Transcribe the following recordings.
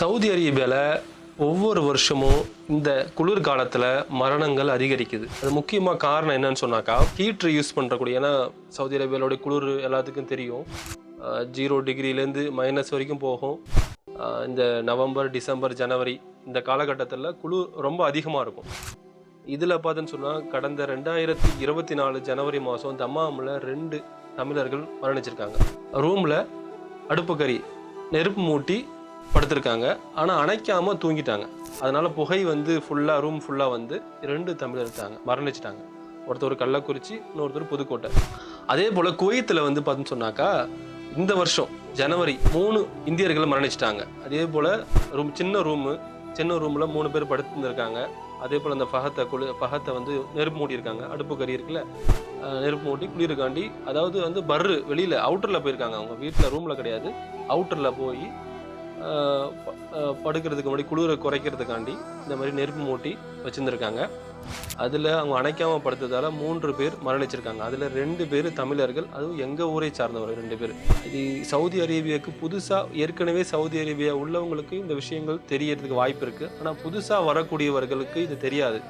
Saudi அரேபியாவில் ஒவ்வொரு வருஷமும் இந்த குளிர் காலத்தில் மரணங்கள் அதிகரிக்குது. அது முக்கியமாக காரணம் என்னன்னு சொன்னாக்கா ஹீட்ரு யூஸ் பண்ணுறக்கூடிய ஏன்னா சவுதி அரேபியாவிலோடைய குளிர் எல்லாத்துக்கும் தெரியும். ஜீரோ டிகிரிலேருந்து மைனஸ் வரைக்கும் போகும். இந்த நவம்பர் டிசம்பர் ஜனவரி இந்த காலகட்டத்தில் குளிர் ரொம்ப அதிகமாக இருக்கும். இதில் பார்த்தோன்னு சொன்னால் கடந்த ரெண்டாயிரத்தி இருபத்தி நாலு ஜனவரி மாதம் தம்மாமில் ரெண்டு தமிழர்கள் மரணிச்சிருக்காங்க. ரூமில் அடுப்புக்கறி நெருப்பு மூட்டி படுத்திருக்காங்க. ஆனால் அணைக்காம தூங்கிட்டாங்க. அதனால புகை வந்து ஃபுல்லாக ரூம் ஃபுல்லாக வந்து ரெண்டு தமிழர் இருக்காங்க. மரணிச்சிட்டாங்க. ஒருத்தர் கள்ளக்குறிச்சி இன்னொருத்தர் புதுக்கோட்டை. அதே போல் குவைத்தில் வந்து பார்த்தோன்னு சொன்னாக்கா இந்த வருஷம் ஜனவரி மூணு இந்தியர்கள் மரணிச்சிட்டாங்க. அதே போல் ரூம் சின்ன ரூமு சின்ன ரூமில் மூணு பேர் படுத்துருந்துருக்காங்க. அதே போல் அந்த பகத்தை குளி பகத்தை வந்து நெருப்பு மூடி இருக்காங்க அடுப்பு கறி இருக்குல்ல நெருப்பு மூட்டி குளிருக்காண்டி அதாவது வந்து பர்ரு வெளியில் அவுட்டரில் போயிருக்காங்க. அவங்க வீட்டில் ரூமில் கிடையாது. அவுட்டரில் போய் படுக்கிறதுக்கு முன்னாடி குளிரை குறைக்கிறதுக்காண்டி இந்த மாதிரி நெருப்பு மூட்டி வச்சுருந்துருக்காங்க. அதில் அவங்க அணைக்காமல் படுத்ததால் மூன்று பேர் மரணிச்சிருக்காங்க. அதில் ரெண்டு பேர் தமிழர்கள் அதுவும் எங்கள் ஊரை சார்ந்தவர்கள் ரெண்டு பேர். இது சவுதி அரேபியாவுக்கு புதுசாக ஏற்கனவே சவுதி அரேபியா உள்ளவங்களுக்கு இந்த விஷயங்கள் தெரியறதுக்கு வாய்ப்பு இருக்குது ஆனால் புதுசாக வரக்கூடியவர்களுக்கு இது தெரியாது.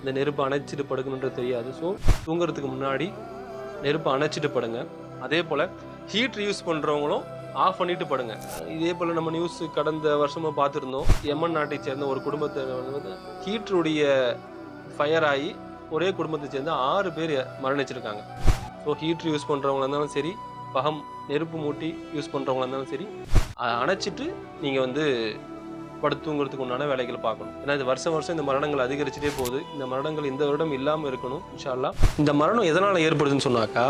இந்த நெருப்பு அணைச்சிட்டு படுக்கணுன்றது தெரியாது. ஸோ தூங்குறதுக்கு முன்னாடி நெருப்பு அணைச்சிட்டு படுங்க. அதே போல் ஹீட் யூஸ் பண்ணுறவங்களும் ஆஃப் பண்ணிட்டு படுங்க. இதே போல் நம்ம நியூஸ் கடந்த வருஷமாக பார்த்துருந்தோம். எமன் நாட்டை சேர்ந்த ஒரு குடும்பத்தை வந்து ஹீட்டருடைய ஃபயர் ஆகி ஒரே குடும்பத்தை சேர்ந்த ஆறு பேர் மரணிச்சிருக்காங்க. ஸோ ஹீட்ரு யூஸ் பண்ணுறவங்களா இருந்தாலும் சரி பகம் நெருப்பு மூட்டி யூஸ் பண்ணுறவங்களா இருந்தாலும் சரி அதை அணைச்சிட்டு நீங்கள் வந்து படுத்துங்கிறதுக்கு உண்டான வேலைகளை பார்க்கணும். ஏன்னா இது வருஷம் வருஷம் இந்த மரணங்கள் அதிகரிச்சுட்டே போகுது. இந்த மரணங்கள் இந்த வருடம் இல்லாமல் இருக்கணும் இன்ஷா இந்த மரணம் எதனால் ஏற்படுதுன்னு சொன்னாக்கா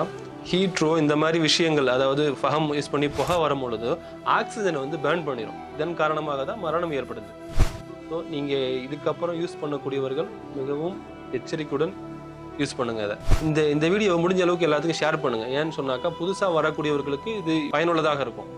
ஹீட்ரோ இந்த மாதிரி விஷயங்கள் அதாவது ஃபஹம் யூஸ் பண்ணி புகை வரும் பொழுது ஆக்சிஜனை வந்து பேர்ன் பண்ணிடும் இதன் காரணமாக தான் மரணம் ஏற்படுது. ஸோ நீங்கள் இதுக்கப்புறம் யூஸ் பண்ணக்கூடியவர்கள் மிகவும் எச்சரிக்கையுடன் யூஸ் பண்ணுங்க அதை. இந்த இந்த வீடியோ முடிஞ்ச அளவுக்கு எல்லாத்துக்கும் ஷேர் பண்ணுங்க. ஏன்னு சொன்னாக்கா புதுசாக வரக்கூடியவர்களுக்கு இது பயனுள்ளதாக இருக்கும்.